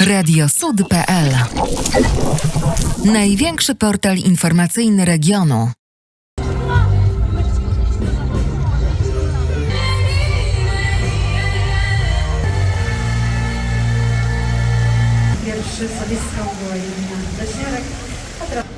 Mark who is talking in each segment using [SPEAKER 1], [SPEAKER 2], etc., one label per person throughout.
[SPEAKER 1] Radiosud.pl Największy portal informacyjny regionu.
[SPEAKER 2] Pierwszy solistką była Jelena Leśniarek, a teraz...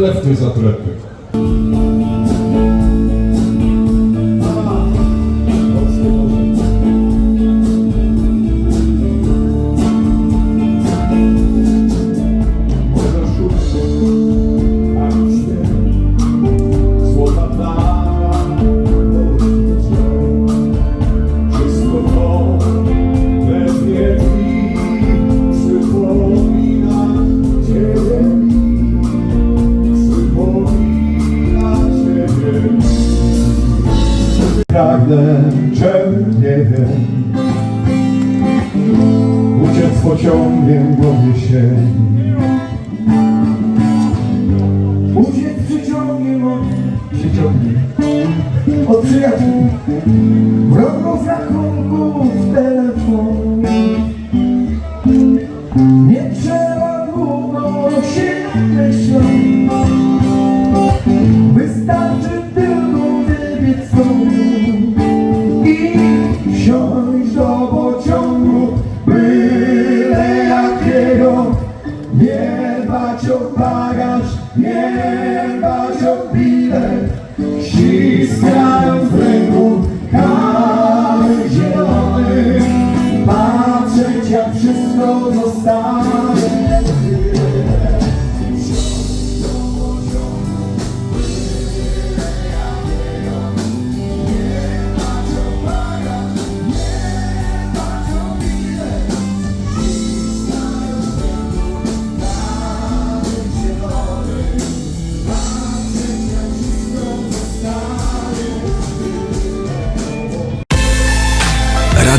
[SPEAKER 3] chleb w
[SPEAKER 4] tej zatrepy. jadę, czemu nie wiem Uciec pociągiem boję się. Uciec przyciągiem od przyciągiem. Od przyjaciół. Wrogów rachunków telefon zaś odbitek, ściskając w ręku kamień zielony, patrzeć jak wszystko zostanie.